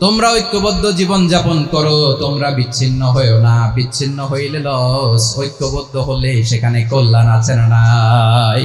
তোমরা ঐক্যবদ্ধ জীবন যাপন করো, তোমরা বিচ্ছিন্ন হয়েও না, বিচ্ছিন্ন হইলে লস, ঐক্যবদ্ধ হলে সেখানে কল্যাণ আছে না নাই?